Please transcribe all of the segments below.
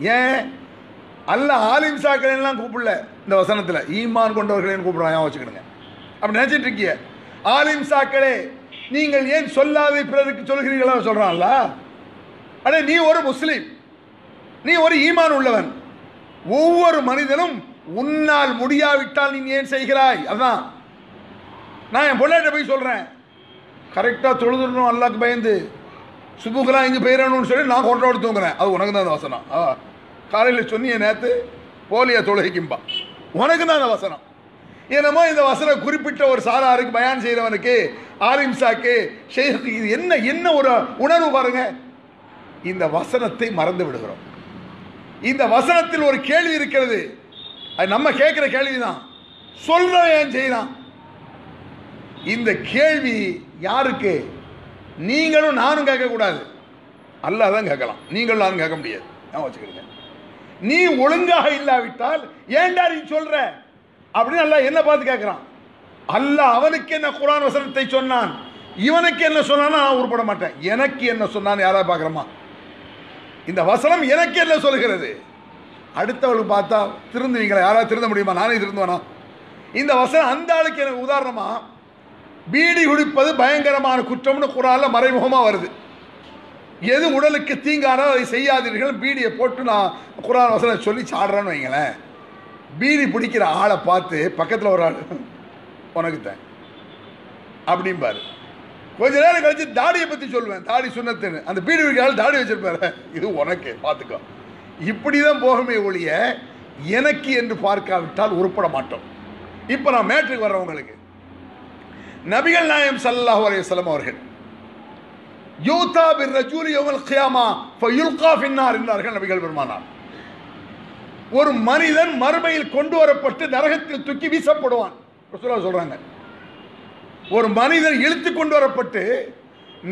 ஏன்? அல்ல ஆலிம் சாக்களை கூப்பிடல இந்த வசனத்தில். ஈமான் கொண்டவர்களையும் கூப்பிடுறான். வச்சுக்கிடுங்க. அப்படி நினச்சிட்டு இருக்கிய. ஆலிம் சாக்களே நீங்கள் ஏன் சொல்லாத பிறருக்கு சொல்கிறீர்களா சொல்கிறான்ல அடே நீ ஒரு முஸ்லீம். நீ ஒரு ஈமான் உள்ளவன். ஒவ்வொரு மனிதனும் உன்னால் முடியாவிட்டால் நீ ஏன் செய்கிறாய்? அதான். நான் என் பொள்ளாட்ட போய் சொல்கிறேன் கரெக்டாக தொழுதுடணும் அல்லாக்கு பயந்து. சுபுகலாம் இங்கே போயிடணும்னு சொல்லி நான் கொண்டோடு தூங்குறேன். அது உனக்கு தான் அந்த வசனம். ஆ. காலையில் சொன்னிய நேற்று போலியா தொழுகைக்கும்பா. உனக்கு தான் அந்த வசனம். என்னமோ இந்த வசனம் குறிப்பிட்ட ஒரு சாராருக்கு பயான் செய்கிறவனுக்கு ஆலிம்சாக்கு ஷேக்கு இது என்ன என்ன ஒரு உணர்வு பாருங்க. இந்த வசனத்தை மறந்து விடுகிறோம். இந்த வசனத்தில் ஒரு கேள்வி இருக்கிறது. அது நம்ம கேட்குற கேள்வி தான் சொல்றவன் ஏன் செய்யலாம் இந்த கேள்வி யாருக்கு? நீங்களும் நானும் கேட்கக்கூடாது. அல்லாதான் கேட்கலாம். நீங்களும் நானும் கேட்க முடியாது. நான் வச்சுக்கிறேன் நீ ஒழுங்காக இல்லாவிட்டால் ஏன்டா நீ சொல்ற? அப்படின்னு அல்லாஹ் என்ன பார்த்து கேட்குறான். அல்லாஹ் அவனுக்கு என்ன குரான் வசனத்தை சொன்னான்? இவனுக்கு என்ன சொன்னான்னு நான் உருப்பட மாட்டேன். எனக்கு என்ன சொன்னான்னு யாராவது பார்க்குறோமா? இந்த வசனம் எனக்கு என்ன சொல்கிறது அடுத்தவளுக்கு பார்த்தா திருந்துவீங்களா? யாராவது திருந்த முடியுமா? நானே திருந்துவேனா? இந்த வசனம் அந்த ஆளுக்கு எனக்கு உதாரணமா பீடி குடிப்பது பயங்கரமான குற்றம்னு குரானில் மறைமுகமாக வருது. எது உடலுக்கு தீங்கானோ அதை செய்யாதீர்கள். பீடியை போட்டு நான் குரான் வசனம் சொல்லி சாடுறேன்னு வைங்களேன். பீடி பிடிக்கிற ஆளை பார்த்து பக்கத்தில் ஒரு ஆள் உனக்கு தான் அப்படிம்பாரு. கொஞ்ச நேரம் கழிச்சு தாடியை பற்றி சொல்லுவேன். தாடி சுண்ணத்துன்னு. அந்த பீடி பிடிக்கிற ஆள் தாடி வச்சிருப்பாரு. இது உனக்கு பார்த்துக்கோ இப்படி தான் போகமே ஒழிய எனக்கு என்று பார்க்காவிட்டால் உருப்பட மாட்டோம். இப்போ நான் மேட்ருக்கு வர்றவங்களுக்கு நபிகள் நாயம் சல்லாஹூ அலையம் அவர்கள் யூதா பின் ரஜூலி யௌமல் கியாமா ஃபயுல்கா ஃபின்னார் என்றார்கள் நபிகள் பெருமானார். ஒரு மனிதன் மறுமையில் கொண்டு வரப்பட்டு நரகத்தில் தூக்கி வீசப்படுவான். ரசூலுல்லாஹ் சொல்றாங்க. ஒரு மனிதன் இழுத்து கொண்டு வரப்பட்டு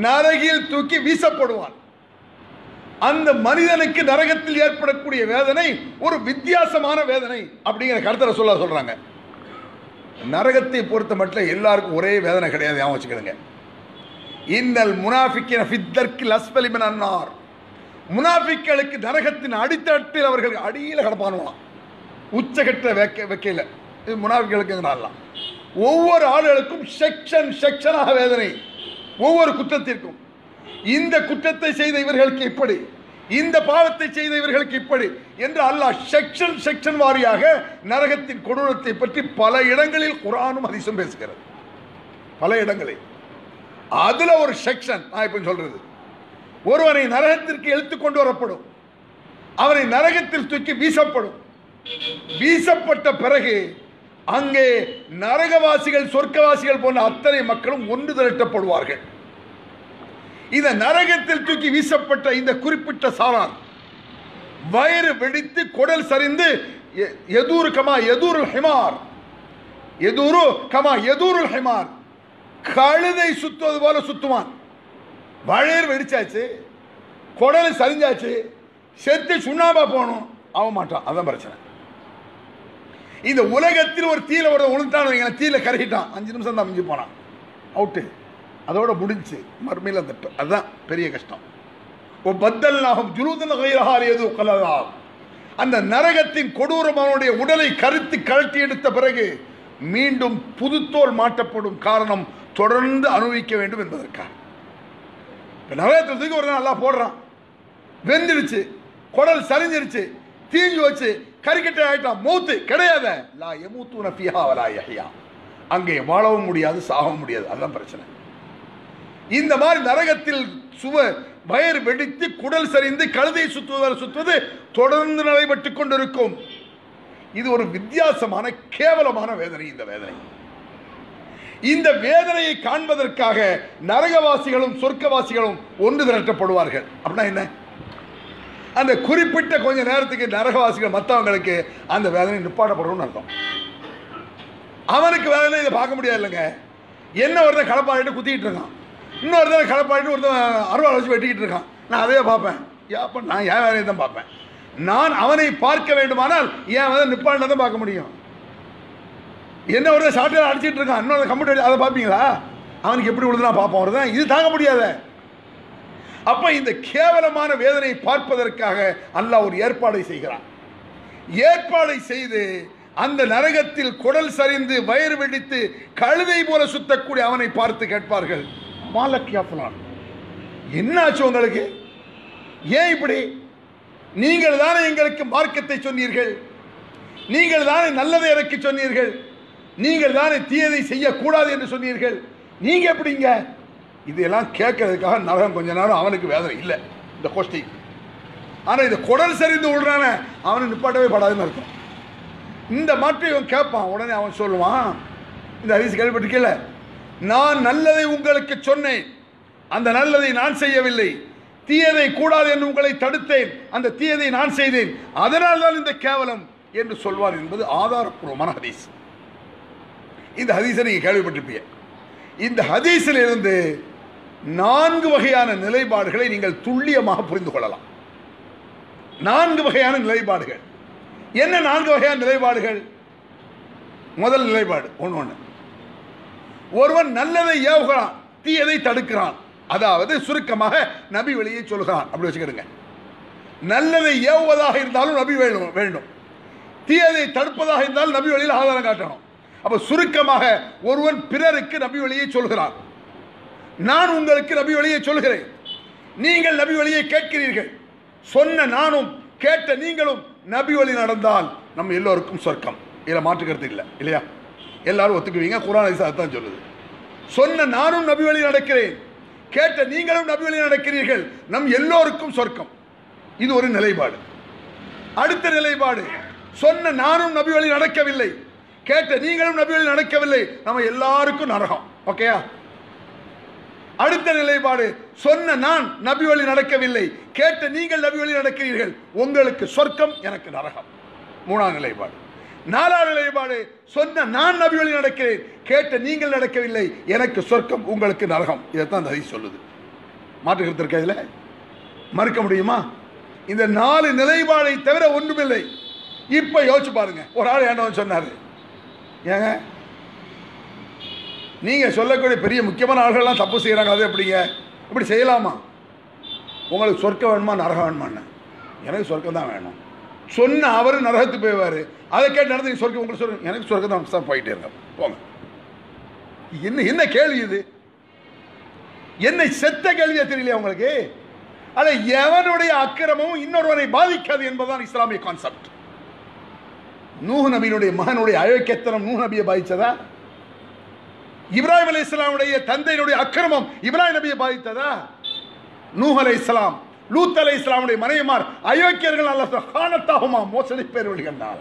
நரகில் தூக்கி வீசப்படுவான். அந்த மனிதனுக்கு நரகத்தில் ஏற்படக்கூடிய வேதனை ஒரு வித்தியாசமான வேதனை அப்படிங்கிற கருத்தரை சொல்ல சொல்றாங்க. நரகத்தை பொறுத்த மட்டும் எல்லாருக்கும் ஒரே வேதனை கிடையாது ஞாபகம் வச்சுக்கிடுங்க இன்னல் முனாஃபிக்கின ஃபித்தர்க்கில் அஸ்பலிமன் அன்னார். முனாஃபிக்களுக்கு நரகத்தின் அடித்தட்டில் அவர்கள் அடியில் கடப்பானுவான் உச்சகட்ட வைக்க வைக்கையில். இது முனாஃபிக்களுக்குங்கிறாலாம் ஒவ்வொரு ஆளுகளுக்கும் செக்ஷன் செக்ஷனாக வேதனை. ஒவ்வொரு குற்றத்திற்கும். இந்த குற்றத்தை செய்த இவர்களுக்கு இப்படி. இந்த பாவத்தை செய்த இவர்களுக்கு இப்படி. என்று அல்லாஹ் செக்ஷன் செக்ஷன் வாரியாக நரகத்தின் கொடூரத்தை பற்றி பல இடங்களில் குரானும் அதிசம் பேசுகிறது. பல இடங்களில். அதுல ஒரு செக்ஷன் நான் இப்ப சொல்றது. ஒருவனை நரகத்திற்கு எழுத்து கொண்டு வரப்படும். அவனை நரகத்தில் தூக்கி வீசப்படும். வீசப்பட்ட பிறகு அங்கே நரகவாசிகள் சொர்க்கவாசிகள் போன்ற அத்தனை மக்களும் ஒன்று திரட்டப்படுவார்கள். இந்த நரகத்தில் தூக்கி வீசப்பட்ட இந்த குறிப்பிட்ட சாரார் வயிறு வெடித்து குடல் சரிந்து எ- எதூரு கமா எதூருல் ஹிமார். எதூரு கமா எதூருல் ஹிமார். கழுதை சுத்துவது போல சுத்துவான். வளையர் வெடிச்சாச்சு குடல் சரிஞ்சாச்சு செத்து சுண்ணாம்பா போகணும். ஆக மாட்டான். அதான் பிரச்சனை. இந்த உலகத்தில் ஒரு தீல ஒரு உளுந்தான் வைங்க தீல கருகிட்டான். அஞ்சு நிமிஷம் தான் மிஞ்சி போனான். அவுட்டு அதோட முடிஞ்சு மறுமையில் அந்த அதுதான் பெரிய கஷ்டம். ஓ பத்தல் நாகம் ஜுலூதன் கைரஹால் எது கலதாம் அந்த நரகத்தின் கொடூரம் அவனுடைய உடலை கருத்து கழட்டி எடுத்த பிறகு மீண்டும் புதுத்தோல் மாட்டப்படும் காரணம் தொடர்ந்து அனுபவிக்க வேண்டும் என்பதற்காக. இப்போ நரகத்தில் தூக்கி ஒரு நாள் நல்லா போடுறான். வெந்துடுச்சு குடல் சரிஞ்சிருச்சு தீஞ்சு வச்சு கறிக்கட்டை ஆயிட்டான் மூத்து கிடையாத. லா எமூத்து நஃபியா வலா யஹியா. அங்கே வாழவும் முடியாது சாகவும் முடியாது அதுதான் பிரச்சனை. இந்த மாதிரி நரகத்தில் சுவ வயர் வெடித்து குடல் சரிந்து கழுதை சுற்றுவதால் சுற்றுவது தொடர்ந்து நடைபெற்று கொண்டிருக்கும். இது ஒரு வித்தியாசமான கேவலமான வேதனை இந்த வேதனை. இந்த வேதனையை காண்பதற்காக நரகவாசிகளும் சொர்க்கவாசிகளும் ஒன்று திரட்டப்படுவார்கள். அப்படின்னா என்ன? அந்த குறிப்பிட்ட கொஞ்ச நேரத்துக்கு நரகவாசிகள் மற்றவங்களுக்கு அந்த வேதனை நிப்பாட்டப்படணும்னு அர்த்தம். அவனுக்கு வேதனை இதை பார்க்க முடியாது இல்லைங்க. என்ன ஒருத்தன் களப்பாடிட்டு குத்திக்கிட்டு இருக்கான். இன்னொரு தடவை களப்பாடிட்டு ஒருத்தன் அருவாள் வச்சு வெட்டிக்கிட்டு இருக்கான். நான் அதையே பார்ப்பேன். அப்போ நான் என் வேலையை தான் பார்ப்பேன். நான் அவனை பார்க்க வேண்டுமானால் என் வந்து நிப்பாட்டில் தான் பார்க்க முடியும். என்ன ஒரு சாஃப்ட்வேர் அடிச்சிட்டு இருக்கான். இன்னொரு கம்ப்யூட்டர் அதை பார்ப்பீங்களா? அவனுக்கு எப்படி விழுதுனா பார்ப்போம். ஒரு இது தாங்க முடியாத. அப்ப இந்த கேவலமான வேதனை பார்ப்பதற்காக அல்லாஹ் ஒரு ஏற்பாடை செய்கிறான். ஏற்பாடை செய்து அந்த நரகத்தில் குடல் சரிந்து வயிறு வெடித்து கழுதை போல சுத்தக்கூடிய அவனை பார்த்து கேட்பார்கள் மாலக்கியாஃபலான் என்னாச்சு உங்களுக்கு? ஏன் இப்படி? நீங்கள் தானே எங்களுக்கு மார்க்கத்தை சொன்னீர்கள். நீங்கள் தானே நல்லதை எனக்கு சொன்னீர்கள். நீங்கள் தானே தீயதை செய்யக்கூடாது என்று சொன்னீர்கள். நீங்க எப்படிங்க? இதெல்லாம் கேட்கறதுக்காக நரகம் கொஞ்ச நேரம் அவனுக்கு வேதனை இல்லை. இந்த கோஷ்டி. ஆனால் இந்த குடல் சரிந்து விடுறான அவனை நிப்பாட்டவே படாதுன்னு அர்த்தம். இந்த மாற்றை இவன் கேட்பான். உடனே அவன் சொல்லுவான் இந்த ஹரிசு கேள்விப்பட்டிருக்கல நான் நல்லதை உங்களுக்கு சொன்னேன். அந்த நல்லதை நான் செய்யவில்லை. தீயதை கூடாது என்று உங்களை தடுத்தேன். அந்த தீயதை நான் செய்தேன். அதனால் தான் இந்த கேவலம் என்று சொல்வார் என்பது ஆதாரப்பூர்வமான ஹதீஸ். இந்த ஹதீஸை நீங்கள் கேள்விப்பட்டிருப்பீங்க. இந்த ஹதீஸில் இருந்து நான்கு வகையான நிலைப்பாடுகளை நீங்கள் துல்லியமாக புரிந்து கொள்ளலாம். நான்கு வகையான நிலைப்பாடுகள். என்ன நான்கு வகையான நிலைப்பாடுகள்? முதல் நிலைப்பாடு ஒன்று ஒன்று ஒருவன் நல்லதை ஏவுகிறான் தீயதை தடுக்கிறான். அதாவது சுருக்கமாக நபி வழியை சொல்கிறான் அப்படி வச்சுக்கிடுங்க. நல்லதை ஏவுவதாக இருந்தாலும் நபி வேண்டும் வேண்டும். தீயதை தடுப்பதாக இருந்தாலும் நபி வழியில் ஆதாரம் காட்டணும். அப்ப சுருக்கமாக ஒருவன் பிறருக்கு நபி வழியை சொல்கிறான் நான் உங்களுக்கு நபி வழியை சொல்கிறேன். நீங்கள் நபி வழியை கேட்கிறீர்கள். சொன்ன நானும் கேட்ட நீங்களும் நபி வழி நடந்தால் நம்ம எல்லோருக்கும் சொர்க்கம். இதில் மாற்றுக்கிறது இல்லை இல்லையா? எல்லாரும் ஒத்துக்குவீங்க. குரான் தான் சொல்லுது. சொன்ன நானும் நபி வழி நடக்கிறேன். கேட்ட நீங்களும் நபி வழி நடக்கிறீர்கள். நம் எல்லோருக்கும் சொர்க்கம். இது ஒரு நிலைப்பாடு. அடுத்த நிலைப்பாடு. சொன்ன நானும் நபி வழி நடக்கவில்லை. கேட்ட நீங்களும் நபி வழி நடக்கவில்லை. நம்ம எல்லாருக்கும் நரகம். ஓகேயா அடுத்த நிலைப்பாடு சொன்ன நான் நபி வழி நடக்கவில்லை. கேட்ட நீங்கள் நபி வழி நடக்கிறீர்கள். உங்களுக்கு சொர்க்கம் எனக்கு நரகம். மூணாம் நிலைப்பாடு. நாலாவது நிலைப்பாடு சொன்ன நான் நபி வழி நடக்கிறேன். கேட்ட நீங்கள் நடக்கவில்லை. எனக்கு சொர்க்கம் உங்களுக்கு நரகம். இதைத்தான் அந்த சொல்லுது. மாற்றுக்கிறது இருக்க இதில்? மறுக்க முடியுமா? இந்த நாலு நிலைப்பாடை தவிர ஒன்றுமில்லை. இப்போ யோசிச்சு பாருங்க. ஒரு ஆள் என்ன சொன்னார்? ஏங்க? நீங்கள் சொல்லக்கூடிய பெரிய முக்கியமான ஆள்கள்லாம் தப்பு செய்கிறாங்க அது எப்படிங்க? இப்படி செய்யலாமா? உங்களுக்கு சொர்க்கம் வேணுமா நரகம் வேணுமான்னு எனக்கு சொர்க்கம் தான் வேணும். சொன்ன அவர் நரகத்துக்கு போய்வார். அதை கேட்டு நடந்து நீ சொர்க்கம் உங்களுக்கு சொர்க்கம் எனக்கு சொர்க்கம் தான் தான் போயிட்டே இருங்க போங்க. என்ன என்ன கேள்வி இது? என்னை செத்த கேள்வியா தெரியலையா உங்களுக்கு? அதை எவனுடைய அக்கிரமும் இன்னொருவனை பாதிக்காது என்பதுதான் இஸ்லாமிய கான்செப்ட் நூஹ் நபியினுடைய மகனுடைய அழகெத்தனம் நூஹ் நபியை பாதித்ததா? இப்ராஹிம் அலி இஸ்லாமுடைய தந்தையினுடைய அக்கிரமம் இப்ராஹிம் நபியை பாதித்ததா? நூஹ் அலை இஸ்லாம் லூத் அலை இஸ்லாமுடைய மனைவிமார் அயோக்கியர்கள் அல்ல காணத்தாகுமா மோசடி பேர் வழிகண்டார்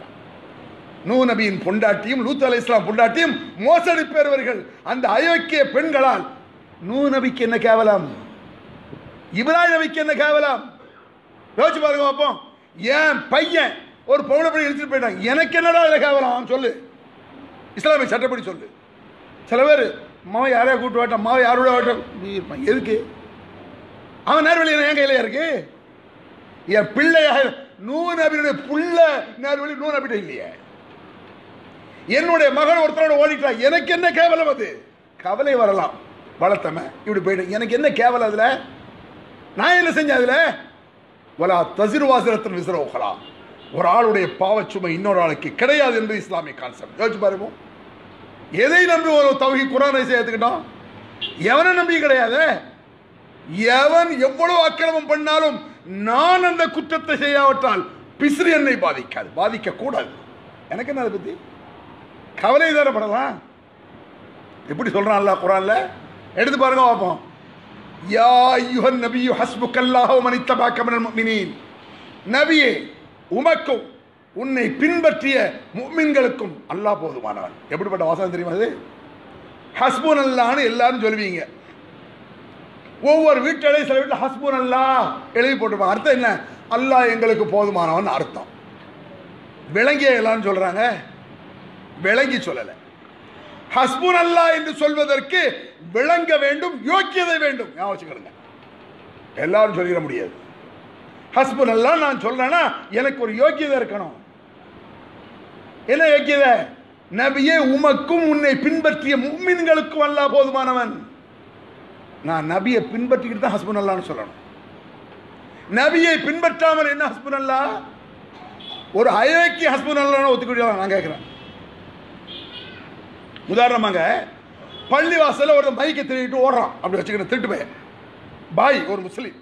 நூ நபியின் பொண்டாட்டியும் லூத் அலை இஸ்லாம் பொண்டாட்டியும் மோசடி பெறுவர்கள் அந்த அயோக்கிய பெண்களால் நூ நபிக்கு என்ன கேவலம்? இப்ராஹிம் நபிக்கு என்ன கேவலம்? யோசிச்சு பாருங்க பார்ப்போம் என் பையன் ஒரு பொம்பளை படி இழுத்துட்டு போயிட்டாங்க. எனக்கு என்னடா அதில் கேவலம்? அவன் சொல்லு. இஸ்லாமிய சட்டப்படி சொல்லு. சில பேர் மாவை யாரையா கூட்டு வாட்டான் மாவை யாரோட வாட்டம் நீ இருப்பான். எதுக்கு? அவன் நேர்வழி என் கையிலையா இருக்கு? என் பிள்ளையாக நூறு நபியுடைய புள்ள நேர்வழி நூறு நபிட்ட இல்லையே. என்னுடைய மகன் ஒருத்தரோட ஓடிட்டான் எனக்கு என்ன கேவலம் அது? கவலை வரலாம். வளர்த்தம இப்படி போயிட்டு எனக்கு என்ன கேவலம் அதில்? நான் என்ன செஞ்சேன் அதில்? வலா தசிர்வாசிரத்தின் விசிறோகலா ஒரு ஆளுடைய பாவச்சுமை இன்னொரு ஆளுக்கு கிடையாது என்று இஸ்லாமிய கான்செப்ட் யோசிச்சு பாருங்க. எதை நம்பி ஒரு தவகி குரானை சேர்த்துக்கிட்டோம் எவனை நம்பி கிடையாது? எவன் எவ்வளவு அக்கிரமம் பண்ணாலும் நான் அந்த குற்றத்தை செய்யாவிட்டால் பிசிறு என்னை பாதிக்காது. பாதிக்க கூடாது எனக்கு என்ன அதை பத்தி? கவலை தரப்படலாம் எப்படி சொல்றான்ல குரான்ல? எடுத்து பாருங்க பார்ப்போம். யா யுஹன் நபியு ஹஸ்புக்கல்லாஹோ மனித்த மினல் முஃமினீன் நபியே உமக்கும் உன்னை பின்பற்றிய முஃமின்களுக்கும் அல்லாஹ் போதுமானவன். எப்படிப்பட்ட வாசகம் தெரியுமா அது? ஹஸ்பூன் அல்லான்னு எல்லாரும் சொல்லுவீங்க ஒவ்வொரு வீட்டிலையும் சில வீட்டில் ஹஸ்பூன் அல்லா எழுதி போட்டுருப்பாங்க. அர்த்தம் என்ன? அல்லாஹ் எங்களுக்கு போதுமானவன் அர்த்தம். விளங்கிய எல்லாரும் சொல்றாங்க. விளங்கி சொல்லலை. ஹஸ்பூன் அல்லா என்று சொல்வதற்கு விளங்க வேண்டும் யோக்கியதை வேண்டும். ஞாபகம் எல்லாரும் சொல்லிட முடியாது. ஹஸ்பூன் எல்லாம் நான் சொல்றேன்னா எனக்கு ஒரு யோக்கியதை இருக்கணும். என்ன யோக்கியதை நபியே உமக்கும் உன்னை பின்பற்றிய மும்மின்களுக்கும் அல்ல போதுமானவன். நான் நபியை பின்பற்றிக்கிட்டு தான் ஹஸ்பண்ட் அல்லான்னு சொல்லணும். நபியை பின்பற்றாமல் என்ன ஹஸ்பன் அல்லா? ஒரு அயோக்கி ஹஸ்பன் அல்லான்னு ஒத்துக்கிட்டு நான் கேட்குறேன். உதாரணமாக பள்ளிவாசல்ல ஒரு மைக்கை திருடிட்டு ஓடுறான். அப்படி வச்சுக்கிட்டு திருட்டு போய் பாய் ஒரு முஸ்லீம்.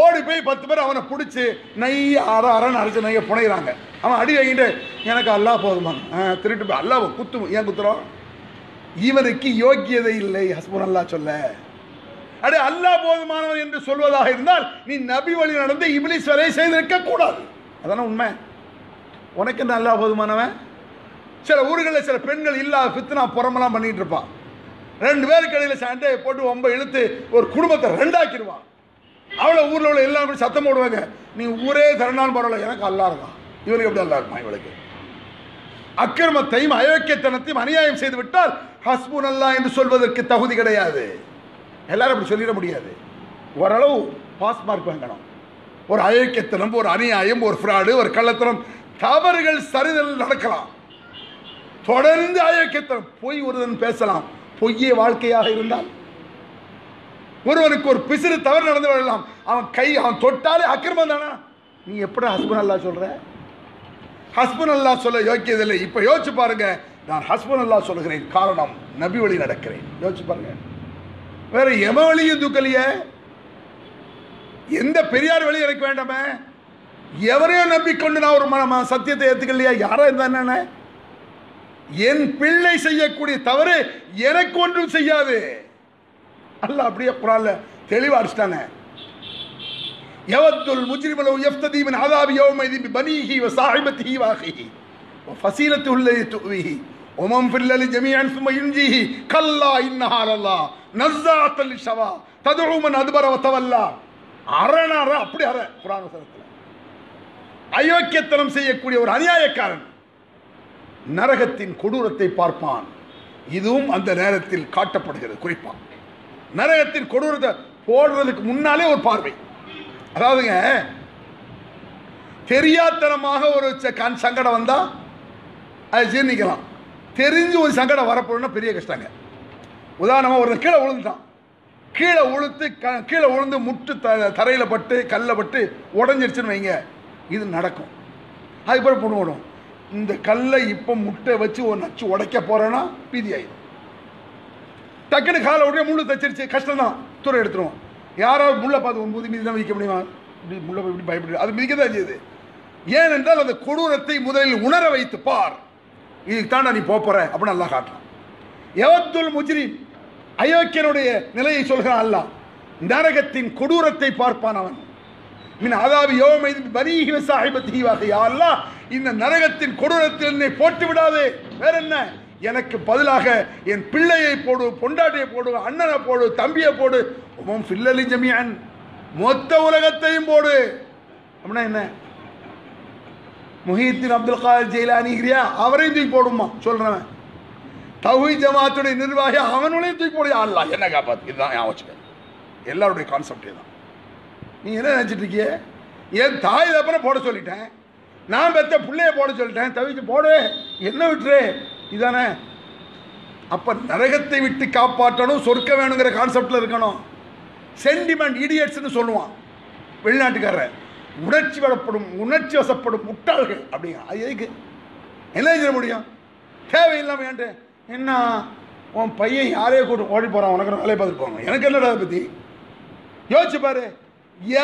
ஓடி போய் பத்து பேர் அவனை பிடிச்சி நைய அற அறன்னு அரைச்சி நெய்ய புனைகிறாங்க அவன் அடி வாங்கிட்டு எனக்கு அல்லாஹ் போதுமாங்க திருட்டு போய் அல்லாஹ் குத்து ஏன் குத்துறோம்? இவனுக்கு யோக்கியதை இல்லை ஹஸ்பன் அல்லாஹ் சொல்ல. அடே அல்லாஹ் போதுமானவன் என்று சொல்வதாக இருந்தால் நீ நபி வழி நடந்து இபிலிஸ் வரை செய்திருக்க கூடாது. அதானே உண்மை. உனக்கு என்ன அல்லாஹ் போதுமானவன்? சில ஊர்களில் சில பெண்கள் இல்லாத பித்துனா புறமெல்லாம் பண்ணிட்டு இருப்பான். ரெண்டு பேருக்கு இடையில சண்டையை போட்டு ரொம்ப இழுத்து ஒரு குடும்பத்தை ரெண்டாக்கிடுவான். அவளை ஊரில் உள்ள எல்லாரும் சத்தம் போடுவாங்க. நீ ஊரே திரண்டான் பரவாயில்ல எனக்கு அல்லா இருக்கான். இவனுக்கு எப்படி அல்லா இருக்குமா இவளுக்கு? அக்கிரமத்தையும் அயோக்கியத்தனத்தையும் அநியாயம் செய்து விட்டால் ஹஸ்புன் அல்லா என்று சொல்வதற்கு தகுதி கிடையாது. எல்லாரும் அப்படி சொல்லிட முடியாது. ஓரளவு பாஸ் மார்க் வாங்கணும். ஒரு அயோக்கியத்தனம் ஒரு அநியாயம் ஒரு ஃப்ராடு ஒரு கள்ளத்தனம் தவறுகள் சரிதல் நடக்கலாம். தொடர்ந்து அயோக்கியத்தனம். பொய் ஒருதன் பேசலாம். பொய்யே வாழ்க்கையாக இருந்தால். ஒருவனுக்கு ஒரு பிசிறு தவறு நடந்து வரலாம். அவன் கை அவன் தொட்டாலே அக்கிரமம் தானா? நீ எப்படி ஹஸ்பண்ட் அல்லா சொல்ற? ஹஸ்பண்ட் அல்லா சொல்ல யோக்கியதில்லை. இப்போ யோசிச்சு பாருங்க. நான் ஹஸ்பண்ட் அல்லா சொல்லுகிறேன் காரணம் நபி வழி நடக்கிறேன். யோசிச்சு பாருங்க. வேற எம வழியும் தூக்கலையே? எந்த பெரியார் வழி எனக்கு வேண்டாமே? எவரையும் நம்பிக்கொண்டு நான் ஒரு ம- சத்தியத்தை ஏற்றுக்கலையா யாரா இருந்தா என்ன என் பிள்ளை செய்யக்கூடிய தவறு எனக்கு ஒன்றும் செய்யாது. அல்ல அப்படியே குரான்ல தெளிவா அடிச்சிட்டாங்க யவத்துல் முஜ்ரிமலோ யஃப்ததீமன் ஆதாபி யௌமைதி பனீஹி வ சாஹிபத்திஹி வாஹிஹி வ ஃபசீலத்து உள்ளதி துவிஹி ஃபில்லலி ஜமீஅன் சும்ம யுன்ஜிஹி கல்லா இன்னஹா லல்லா நஸ்ஸாத்தல் லிஷவா ததுஉ மன் அத்பர வ தவல்லா. அரணற அப்படி அற குரான் வசனத்தில். அயோக்கியத்தனம் செய்யக்கூடிய ஒரு அநியாயக்காரன் நரகத்தின் கொடூரத்தை பார்ப்பான். இதுவும் அந்த நேரத்தில் காட்டப்படுகிறது குறிப்பாக நரகத்தின் கொடூரத்தை போடுறதுக்கு முன்னாலே ஒரு பார்வை. அதாவதுங்க தெரியாத்தனமாக ஒரு ச- கண் சங்கடம் வந்தால் அதை ஜீர்ணிக்கலாம். தெரிஞ்சு ஒரு சங்கடம் வரப்போனா பெரிய கஷ்டங்க. உதாரணமாக ஒரு கீழே விழுந்துட்டான். கீழே உளுத்து க கீழே விழுந்து முட்டு த தரையில் பட்டு கல்லில் பட்டு உடஞ்சிருச்சுன்னு வைங்க இது நடக்கும். அதுக்கப்புறம் பொண்ணு விடும் இந்த கல்லை இப்போ முட்டை வச்சு ஒரு நச்சு உடைக்க போகிறேன்னா பீதி ஆயிடும் டக்குன்னு காலை உடனே முள்ளு தச்சிருச்சு. கஷ்டம் தான் துறை எடுத்துருவோம். யாராவது முள்ளை பார்த்து ஒம்பது மீதி தான் மிதிக்க முடியுமா? இப்படி முள்ளை இப்படி பயப்படுது அது மிதிக்க தான் செய்யுது. ஏனென்றால் அந்த கொடூரத்தை முதலில் உணர வைத்து பார். இதுக்கு தாண்டா நீ போப் போற அப்படின்னு நல்லா காட்டுறான். எவத்துல் முஜ்ரி அயோக்கியனுடைய நிலையை சொல்கிறான் அல்லாஹ். நரகத்தின் கொடூரத்தை பார்ப்பான் அவன். மின் அதாவி யோமை பரீஹி ஹீவாக யா அல்லாஹ் இந்த நரகத்தின் கொடூரத்தில் என்னை போட்டு விடாதே. வேற என்ன எனக்கு பதிலாக என் பிள்ளையை போடு பொண்டாட்டியை போடு அண்ணனை போடு தம்பியை போடு. உமம் ஃபில்லலி ஜமியான் மொத்த உலகத்தையும் போடு. அப்படின்னா என்ன? முஹீத்தின் அப்துல் காதர் ஜெயிலானிகிரியா அவரையும் தூக்கி போடுமா சொல்கிறவன் தௌஹி ஜமாத்துடைய நிர்வாகி அவனுடையும் தூக்கி போடு. அல்லா என்ன காப்பாத்து. இதுதான் ஞாபகம் வச்சுக்க எல்லாருடைய கான்செப்டே தான். நீ என்ன நினச்சிட்டு இருக்கிய? என் தாய் அப்புறம் போட சொல்லிட்டேன். நான் பெற்ற பிள்ளைய போட சொல்லிட்டேன். தவிச்சு போடு. என்ன விட்டுரு? இதானே? அப்போ நரகத்தை விட்டு காப்பாற்றணும் சொர்க்க வேணுங்கிற கான்செப்டில் இருக்கணும். சென்டிமெண்ட் இடியட்ஸ்னு சொல்லுவான். வெளிநாட்டுக்காரர். உணர்ச்சி வளப்படும் உணர்ச்சி வசப்படும் முட்டாள்கள் அப்படிங்க. அது எதுக்கு? என்ன செய்ய முடியும்? தேவையில்லாமல் ஏன்ட்டு? என்ன? உன் பையன் யாரையோ கூட்டு ஓடி போகிறான் உனக்கு வேலையை பார்த்துட்டு போங்க எனக்கு என்னடா அதை பற்றி யோசிச்சு பாரு.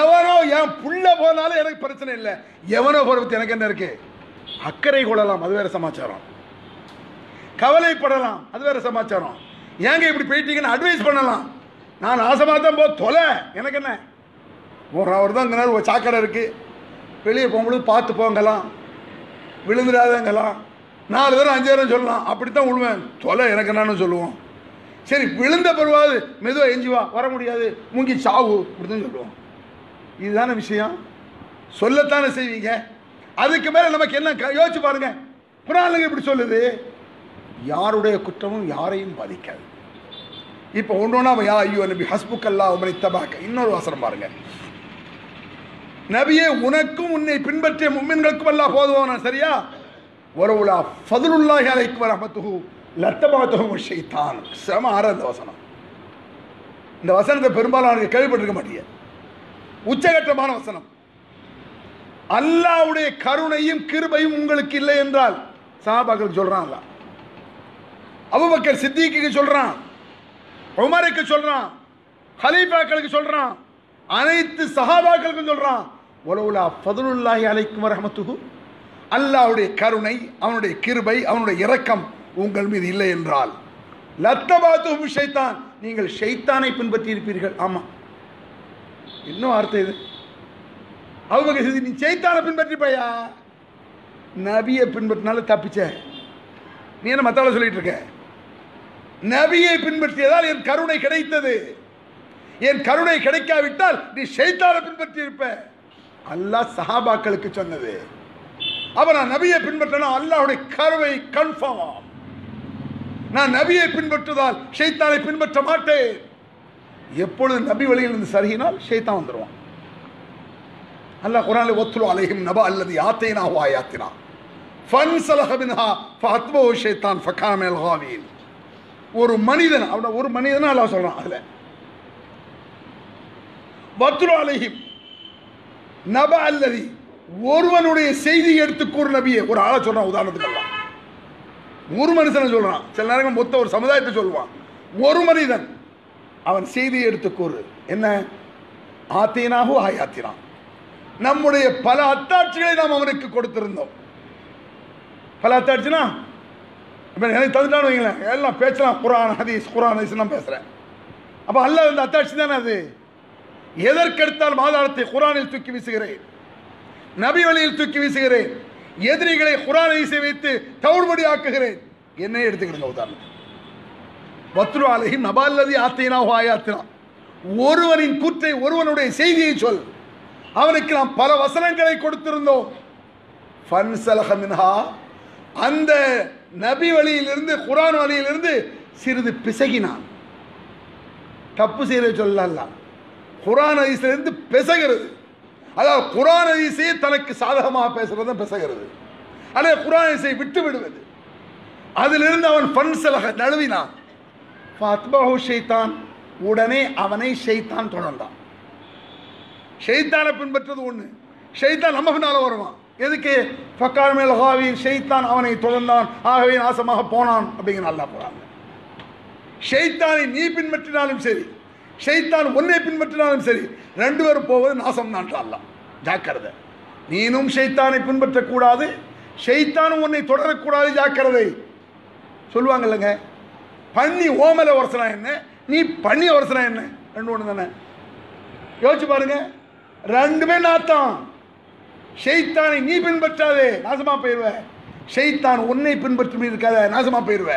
எவனோ என் புள்ள போனாலும் எனக்கு பிரச்சனை இல்லை. எவனோ போகிற பற்றி எனக்கு என்ன இருக்குது அக்கறை கொள்ளலாம். அது வேற சமாச்சாரம். கவலைப்படலாம். அது வேற சமாச்சாரம். ஏங்க இப்படி போயிட்டீங்கன்னு அட்வைஸ் பண்ணலாம். நான் ஆசமாக தான் போ தொலை. எனக்கு என்ன? ஒரு அவர் தான் இங்கே ஒரு சாக்கடை இருக்குது வெளியே போகும்போது பார்த்து போங்கலாம். விழுந்துடாதங்கலாம். நாலு தரம் அஞ்சு தரம் சொல்லலாம். அப்படித்தான் விழுவேன். தொலை எனக்கு என்னன்னு சொல்லுவோம். சரி விழுந்த பருவாது மெதுவாக எஞ்சி வா. வர முடியாது. மூங்கி சாவு. அப்படின்னு சொல்லுவோம். இதுதானே விஷயம்? சொல்லத்தானே செய்வீங்க? அதுக்கு மேலே நமக்கு என்ன க- யோசிச்சு பாருங்க. குரானுங்க இப்படி சொல்லுது. யாருடைய குற்றமும் யாரையும் பாதிக்காது. இப்போ ஒன்று யா ஐயோ நபி ஹஸ்புக்கல்லா உமனை தபாக்க இன்னொரு வாசனம் பாருங்க. நபியே உனக்கும் உன்னை பின்பற்றிய மும்மின்களுக்கும் எல்லாம் போதுவான? சரியா? ஒருவுலா ஃபதுலுல்லாஹி அலைக்கு வரஹமத்துஹு லத்தபாத்துஹு ஷைத்தான். செம ஆற இந்த வசனம். இந்த வசனத்தை பெரும்பாலான கேள்விப்பட்டிருக்க மாட்டீங்க. உச்சகட்டமான வசனம். அல்லாவுடைய கருணையும் கிருபையும் உங்களுக்கு இல்லை என்றால் சாபாக்கள் சொல்கிறான்ல அபுபக்கர் சித்திக்கு சொல்றான் உமருக்கு சொல்றான் ஹலீஃபாக்களுக்கு சொல்றான் அனைத்து சஹாபாக்களுக்கும் சொல்றான் உலவுலா ஃபதுலுல்லாஹி அலைக்கும் வரஹமத்துஹு. அல்லாவுடைய கருணை அவனுடைய கிருபை அவனுடைய இரக்கம் உங்கள் மீது இல்லை என்றால் லத்தபாத்து ஷைத்தான். நீங்கள் ஷைத்தானை பின்பற்றி இருப்பீர்கள் ஆமாம் இன்னும் அர்த்தம் இது அவங்க நீ சைத்தானை பின்பற்றிப்பையா? நபியை பின்பற்றினால தப்பிச்ச. நீ என்ன மத்தால சொல்லிட்டு இருக்க? நபியை பின்பற்றியதால் என் கருணை கிடைத்தது. என் கருணை கிடைக்காவிட்டால் நீ ஷைத்தானை பின்பற்றி இருப்ப அல்லாஹ் சஹாபாக்களுக்கு சொன்னது. அப்ப நான் நபியை பின்பற்றினா அல்லாஹுடைய கருவை கன்ஃபார்ம் நான் நபியை பின்பற்றுவதால் ஷைத்தானை பின்பற்ற மாட்டேன். எப்பொழுது நபி வழியில் இருந்து சருகினால் ஷைத்தான் வந்துடுவான் அல்லாஹ் குரானில் ஒத்துலு அலைஹிம் நபா அல்லது யாத்தேனா ஆயாத்தினா. ஃபன் சலஹபின்ஹா ஃபத்மோ ஷைத்தான் ஃபகாமேல் மேல் ஹாவீன் ஒரு மனிதன் அவன ஒரு மனிதன் அல்லா சொல்றான் அதில். பத்ரு அலஹிம். நப அல்லதி. ஒருவனுடைய செய்தி எடுத்து கூறு நபியே. ஒரு ஆளை சொல்றான் உதாரணத்துக்கெல்லாம் ஒரு மனுஷனை சொல்றான். சில நேரங்கள் மொத்த ஒரு சமுதாயத்தை சொல்லுவான். ஒரு மனிதன் அவன் செய்தியை எடுத்து கூறு. என்ன? ஆத்தீனாகோ ஆயாத்தினான் நம்முடைய பல அத்தாட்சிகளை நாம் அவனுக்கு கொடுத்திருந்தோம். பல அத்தாட்சினா? இப்போ எனக்கு தந்துட்டான்னு வைங்களேன். எல்லாம் பேச்சலாம் குரான் ஹதீஸ் குரான் ஹதீஸ் நான் பேசுகிறேன் அப்போ அல்லாஹ் இந்த அத்தாட்சி தானே அது? எதற்கெடுத்தால் மாதாளத்தை குரானில் தூக்கி வீசுகிறேன். நபி வழியில் தூக்கி வீசுகிறேன். எதிரிகளை குரான் ஹதீஸை வைத்து தவிடுபடி ஆக்குகிறேன். என்னையே எடுத்துக்கிடுங்க உதாரணம் வத்ரு அலைஹிம் நபால்லதி ஆத்தினா ஆயாத்தினா. ஒருவனின் கூற்றை ஒருவனுடைய செய்தியை சொல். அவனுக்கு நாம் பல வசனங்களை கொடுத்திருந்தோம். ஃபன்சலஹ மின்ஹா. அந்த நபி வழியிலிருந்து குரான் வழியிலிருந்து சிறிது பிசகினான். தப்பு செய்யற சொல்லலாம் குரான் அதிசிலிருந்து பிசகிறது. அதாவது குரான் ஹதீஸையே தனக்கு சாதகமாக பேசுறது பிசகிறது. அல்லது குரான் ஹதீஸை விட்டு விடுவது. அதிலிருந்து அவன் பன்சலக நழுவினான். அத்பாஹு ஷைத்தான் உடனே அவனை ஷைத்தான் தொடர்ந்தான். ஷைத்தானை பின்பற்றது ஒன்று ஷைத்தான் நம்ம பின்னால் வருவான். எதுக்கு? ஃபக்கார் மேல் ஹாவி ஷெய்தான் அவனை தொடர்ந்தான். ஆகவே நாசமாக போனான் அப்படிங்கிற நல்லா போகிறாங்க ஷெய்தானை நீ பின்பற்றினாலும் சரி ஷைத்தான் உன்னை பின்பற்றினாலும் சரி ரெண்டு பேரும் போவது நாசம் தான் அல்லாம் ஜாக்கிரதை. நீனும் ஷைத்தானை பின்பற்றக்கூடாது ஷைத்தானும் உன்னை தொடரக்கூடாது ஜாக்கிரதை. சொல்லுவாங்க இல்லைங்க பண்ணி ஓமலை உரசனா என்ன? நீ பண்ணி உரசனா என்ன? ரெண்டு ஒன்று தானே யோசிச்சு பாருங்க ரெண்டுமே நாத்தான் ஷெய்தானை நீ பின்பற்றாதே நாசமா போயிடுவ ஷெய்தான் உன்னை பின்பற்றி இருக்காத நாசமா போயிடுவ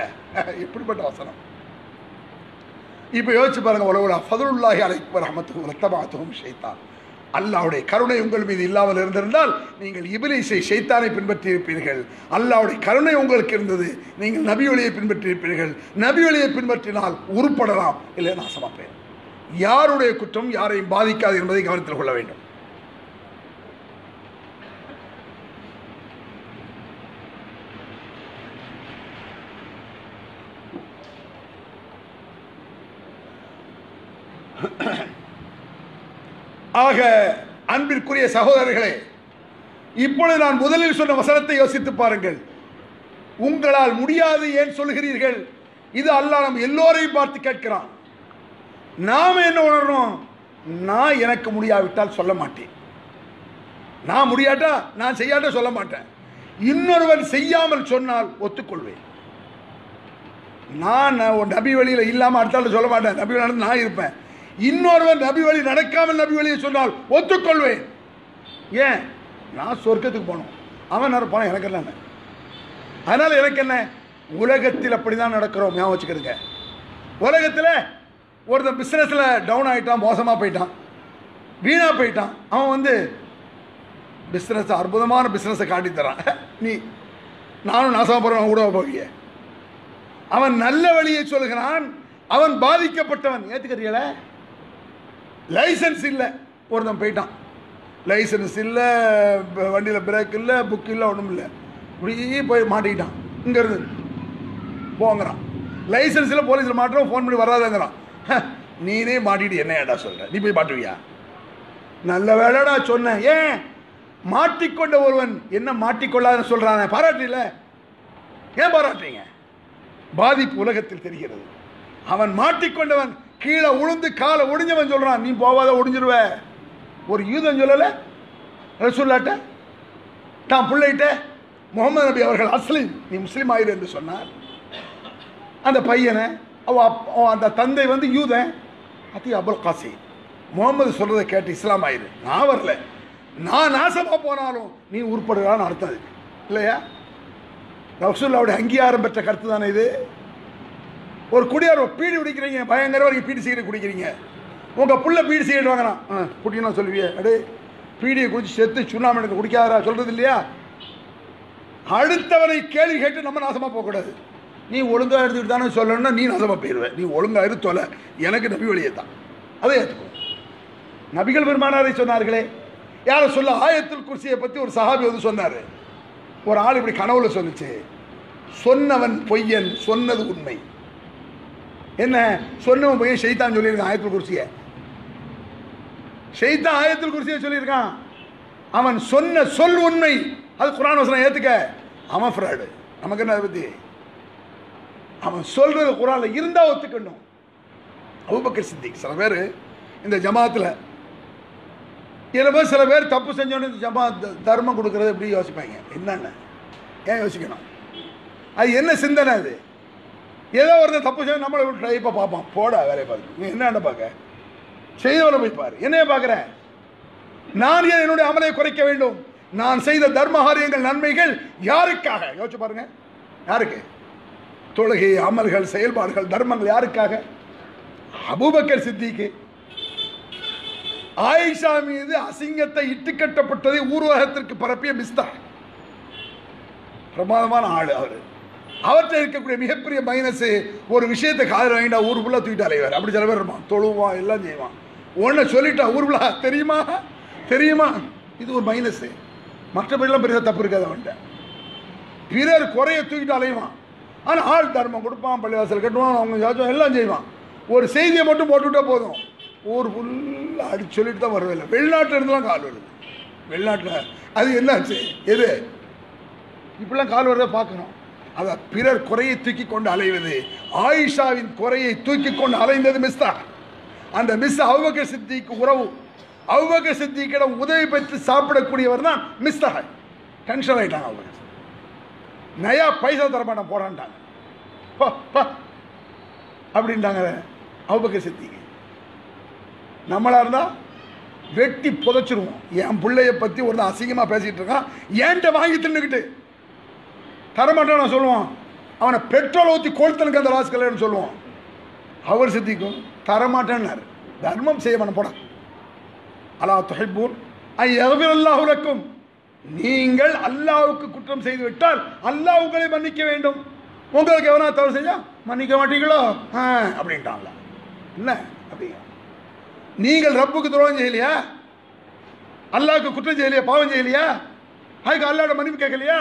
எப்படிப்பட்ட வசனம். இப்போ யோசிச்சு பாருங்க உலகுல ஃபதுல்லாஹி அலைக்கு ரஹமத்துக்கும் ரத்தமாகவும் ஷெய்தான் அல்லாவுடைய கருணை உங்கள் மீது இல்லாமல் இருந்திருந்தால் நீங்கள் இபிலிசை ஷைத்தானை பின்பற்றி இருப்பீர்கள் அல்லாவுடைய கருணை உங்களுக்கு இருந்தது நீங்கள் நபி வழியை பின்பற்றி இருப்பீர்கள் நபி பின்பற்றினால் உருப்படலாம் இல்லை நாசமா யாருடைய குற்றம் யாரையும் பாதிக்காது என்பதை கவனத்தில் கொள்ள வேண்டும். ஆக அன்பிற்குரிய சகோதரர்களே இப்பொழுது நான் முதலில் சொன்ன வசனத்தை யோசித்து பாருங்கள். உங்களால் முடியாது ஏன் சொல்கிறீர்கள் இது அல்லா நம்ம எல்லோரையும் பார்த்து கேட்கிறான். நாம் என்ன உணரணும் நான் எனக்கு முடியாவிட்டால் சொல்ல மாட்டேன். நான் முடியாட்டா? நான் செய்யாட்ட சொல்ல மாட்டேன். இன்னொருவன் செய்யாமல் சொன்னால் ஒத்துக்கொள்வேன். நான் ஒரு நபி வழியில் இல்லாமல் அடுத்தாலும் சொல்ல மாட்டேன். நபி நடந்து நான் இருப்பேன். இன்னொருவன் நபி வழி நடக்காமல் நபி வழியை சொன்னால் ஒத்துக்கொள்வேன். ஏன்? நான் சொர்க்கத்துக்கு போகணும். அவன் நேரம் போனான் எனக்கு என்ன? அதனால் எனக்கு என்ன? உலகத்தில் அப்படி தான் நடக்கிறோம். ஞாபகம் வச்சுக்கிறதுங்க. உலகத்தில் ஒருத்தன் பிஸ்னஸில் டவுன் ஆகிட்டான் மோசமாக போயிட்டான் வீணாக போயிட்டான். அவன் வந்து பிஸ்னஸ் அற்புதமான பிஸ்னஸை காட்டி தரான். நீ நானும் நாசமாக போகிறவன் கூட போகிய அவன் நல்ல வழியை சொல்கிறான். அவன் பாதிக்கப்பட்டவன். ஏற்றுக்கிறீங்களே லைசன்ஸ் இல்லை. ஒருத்தன் போயிட்டான். லைசன்ஸ் இல்லை வண்டியில் பிரேக் இல்லை புக் இல்லை ஒன்றும் இல்லை. இப்படியே போய் மாட்டிக்கிட்டான். இங்கேருந்து போங்கிறான். லைசன்ஸில் போலீஸில் மாட்டுறோம் ஃபோன் பண்ணி வராதங்கிறான். ஹ, நீனே மாட்டிட்டு என்ன ஏடா சொல்கிற நீ போய் மாட்டுவியா? நல்ல வேலைடா சொன்னேன் ஏன்? மாட்டிக்கொண்ட ஒருவன் என்ன மாட்டிக்கொள்ளாதுன்னு சொல்றானே. பாராட்டில ஏன் பாராட்டுறீங்க? பாதிப்பு உலகத்தில் தெரிகிறது. அவன் மாட்டிக்கொண்டவன் கீழே உளுந்து காலை ஒடிஞ்சவன் சொல்கிறான் நீ போவாத ஒடிஞ்சிருவ. ஒரு யூதன் சொல்லலை ரசூல்லாட்ட தான் பிள்ளைகிட்ட முகமது நபி அவர்கள் அஸ்லீம் நீ முஸ்லீம் ஆயிரு என்று சொன்னார். அந்த பையனை அவ அந்த தந்தை வந்து யூதன். அத்தி அபுல் காசி முகமது சொல்றதை கேட்டு இஸ்லாம் ஆயிரு. நான் வரல. நான் நாசமாக போனாலும் நீ உருப்படுறான்னு அர்த்தம் இல்லையா? ரசூல்லாவுடைய அங்கீகாரம் பெற்ற கருத்து தானே இது? ஒரு குடியார் பீடி குடிக்கிறீங்க பயங்கர வரைக்கும் பீடி சிகரெட் குடிக்கிறீங்க. உங்கள் புள்ள பீடி சிகரெட் வாங்கினான் ஆ சொல்லுவியே. அடே பீடியை குடிச்சு செத்து சுண்ணாமல் எனக்கு குடிக்காதா சொல்றது இல்லையா? அடுத்தவனை கேள்வி கேட்டு நம்ம நாசமாக போகக்கூடாது. நீ ஒழுங்காக எடுத்துக்கிட்டு தானே சொல்லணும்னா நீ நாசமாக போயிடுவ. நீ ஒழுங்காக இரு எனக்கு நபி வழியை தான். அதை ஏற்றுக்கோ நபிகள் பெருமானாரை சொன்னார்களே. யாரை சொல்ல ஆயத்தில் குர்சியை பற்றி ஒரு சஹாபி வந்து சொன்னார். ஒரு ஆள் இப்படி கனவுல சொல்லுச்சு சொன்னவன் பொய்யன் சொன்னது உண்மை. என்ன? சொன்னவன் போய் ஷெய்தான் சொல்லியிருக்கான் ஆயத்தில் குர்சியை. ஷெய்தான் ஆயத்தில் குர்சியை சொல்லியிருக்கான். அவன் சொன்ன சொல் உண்மை. அது குரான் வசனம் ஏத்துக்க. அவன் ஃப்ராடு. நமக்கு என்ன அதை பற்றி அவன் சொல்றது குரானில் இருந்தா ஒத்துக்கணும். அபூபக்கர் சித்திக் சில பேர் இந்த ஜமாத்தில் சில பேர் சில பேர் தப்பு செஞ்சோன்னு இந்த ஜமாத் தர்மம் கொடுக்கறது எப்படி யோசிப்பாங்க? என்னென்ன? ஏன் யோசிக்கணும்? அது என்ன சிந்தனை அது? ஏதோ ஒருத்தர் தப்பு செய்ய நம்மளை விட்டு ட்ரைப்பை பார்ப்பான். போடா வேலையை பார்த்து. நீ என்ன பார்க்க? செய்தவனை போய் பாரு. என்னைய பார்க்குறேன்? நான் ஏன் என்னுடைய அமலை குறைக்க வேண்டும்? நான் செய்த தர்மகாரியங்கள் நன்மைகள் யாருக்காக? யோசிச்சு பாருங்க. யாருக்கு? தொழுகை அமல்கள் செயல்பாடுகள் தர்மங்கள் யாருக்காக? அபூபக்கர் சித்திக்கு. ஆயிஷா மீது அசிங்கத்தை இட்டுக்கட்டப்பட்டதை ஊர்வகத்திற்கு பரப்பிய மிஸ்தா பிரமாதமான ஆள் அவர். அவர்கிட்ட இருக்கக்கூடிய மிகப்பெரிய மைனஸ் ஒரு விஷயத்தை காதில் வாங்கிட்டா ஊர் ஃபுல்லாக தூக்கிட்டு அலைவார். அப்படி சில பேர் இருப்பான். தொழுவான் எல்லாம் செய்வான். ஒன்றை சொல்லிட்டா ஊர் ஃபுல்லாக தெரியுமா? தெரியுமா? இது ஒரு மைனஸ் மற்றபடிலாம் பெரிய தப்பு இருக்காது அவன்கிட்ட. பிறர் குறைய தூக்கிட்டு அலைவான். ஆனால் ஆள் தர்மம் கொடுப்பான் பள்ளிவாசல் கட்டுவான் அவங்க ஜாச்சும் எல்லாம் செய்வான். ஒரு செய்தியை மட்டும் போட்டுவிட்டா போதும். ஊர் ஃபுல்லாக அடிச்சு சொல்லிட்டு தான் வரவில்லை வெளிநாட்டில் இருந்துலாம் கால் வருது. வெளிநாட்டில் அது என்னாச்சு? எது? இப்படிலாம் கால் வருதை பார்க்கணும். அதை பிறர் குறையை தூக்கி கொண்டு அலைவது. ஆயிஷாவின் குறையை தூக்கி கொண்டு அலைந்தது மிஸ்தா. அந்த மிஸ் அவ்வக சித்திக்கு உறவு. அவ்வக சித்திக்கிடம் உதவி பெற்று சாப்பிடக்கூடியவர் தான் மிஸ்தா. டென்ஷன் ஆகிட்டாங்க அவங்க நயா பைசா தரமாட்டான் போடான்ட்டாங்க போ, அப்படின்ட்டாங்க அவ்வக சித்திக்கு. நம்மளா இருந்தா வெட்டி புதைச்சிருவோம். என் பிள்ளைய பத்தி ஒரு அசிங்கமா பேசிட்டு இருக்கான். ஏன்ட்ட வாங்கி தின்னுக்கிட்டு? தரமாட்டான் சொல்லுவான். அவனை பெட்ரோல் ஊற்றி கொளுத்தனுக்கு அந்த ராஸ்கல்னு சொல்லுவான். அவர் சித்திக்கும் தரமாட்டேன்னார். தர்மம் செய்ய பண்ண போட. அலா துஹிப்பூன் அல்லாஹ் எகபிரல்லாஹுலக்கும் நீங்கள் அல்லாவுக்கு குற்றம் செய்து விட்டால் அல்லாஹ் உங்களை மன்னிக்க வேண்டும். உங்களுக்கு எவனா தவறு செஞ்சா மன்னிக்க மாட்டீங்களோ? ஆ அப்படின்ட்டாங்களா என்ன? அப்படிங்க நீங்கள் ரப்புக்கு துரோகம் செய்யலையா? அல்லாவுக்கு குற்றம் செய்யலையா? பாவம் செய்யலையா? அதுக்கு அல்லாவோட மன்னிப்பு கேட்கலையா?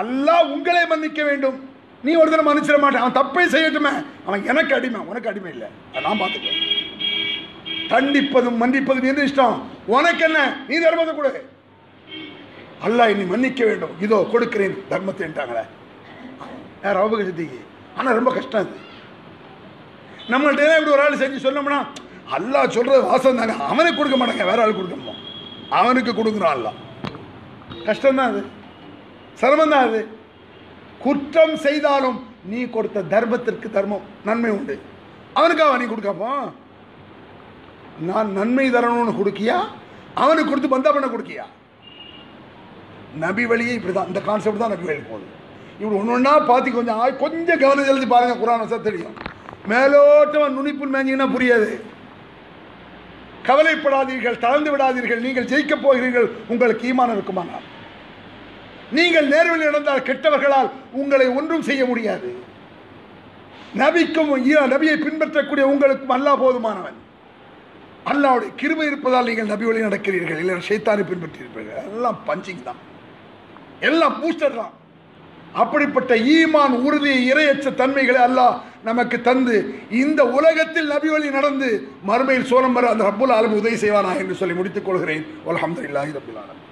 அல்லாஹ் உங்களை மன்னிக்க வேண்டும். நீ ஒரு தடவை மன்னிச்சிட மாட்டேன். அவன் தப்பே செய்யட்டுமே. அவன் எனக்கு அடிமை. உனக்கு அடிமை இல்லை. அதை நான் பார்த்துக்குவேன் தண்டிப்பதும் மன்னிப்பதும் என்ன இஷ்டம்? உனக்கு என்ன? நீ தர்மத்தை கொடு. அல்லாஹ் என்னை மன்னிக்க வேண்டும். இதோ கொடுக்கிறேன். தர்மத்தைன்ட்டாங்களே யார் அவங்க சித்திக்கு ஆனால் ரொம்ப கஷ்டம் அது. நம்மள்ட்ட ஏன் இப்படி ஒரு ஆள் செஞ்சு சொன்னோம்னா அல்லா சொல்றது வாசம் தாங்க அவனுக்கு கொடுக்க மாட்டாங்க. வேற ஆள் கொடுக்கணுமா அவனுக்கு கொடுக்குறான் அல்லா கஷ்டம்தான் அது. சிரமந்தான் அது. குற்றம் செய்தாலும் நீ கொடுத்த தர்மத்திற்கு தர்மம் நன்மை உண்டு. அவனுக்காக நீ கொடுக்காப்போ நான் நன்மை தரணும்னு கொடுக்கியா? அவனுக்கு கொடுத்து பந்தா பண்ண கொடுக்கியா? நபி வழியே இப்படி தான் இந்த கான்செப்ட் தான் நபி வழி போகுது. இப்படி ஒன்று ஒன்றா பார்த்து கொஞ்சம் ஆய் கொஞ்சம் கவனம் செலுத்தி பாருங்க குரான் வசதி தெரியும். மேலோட்டமாக நுனிப்புள் மேஞ்சிங்கன்னா புரியாது. கவலைப்படாதீர்கள் தளர்ந்து விடாதீர்கள். நீங்கள் ஜெயிக்கப் போகிறீர்கள். உங்களுக்கு ஈமானம் இருக்குமானால். நீங்கள் நேர்வில் நடந்தால் கெட்டவர்களால் உங்களை ஒன்றும் செய்ய முடியாது. நபிக்கும் நபியை பின்பற்றக்கூடிய உங்களுக்கும் அல்லா போதுமானவன். அல்லாவுடைய கிருமை இருப்பதால் நீங்கள் நபி வழி நடக்கிறீர்கள். இல்லை சைத்தானை பின்பற்றியிருப்பீர்கள். எல்லாம் பஞ்சிங் தான். எல்லாம் பூஸ்டர் தான். அப்படிப்பட்ட ஈமான் உறுதி இரையற்ற தன்மைகளை அல்லாஹ் நமக்கு தந்து இந்த உலகத்தில் நபி வழி நடந்து மறுமையில் சோழம்பர் அந்த ரப்புல் ஆலம் உதவி செய்வானா என்று சொல்லி முடித்துக் கொள்கிறேன். அல்ஹம்துலில்லாஹி ரப்பில் ஆலமீன்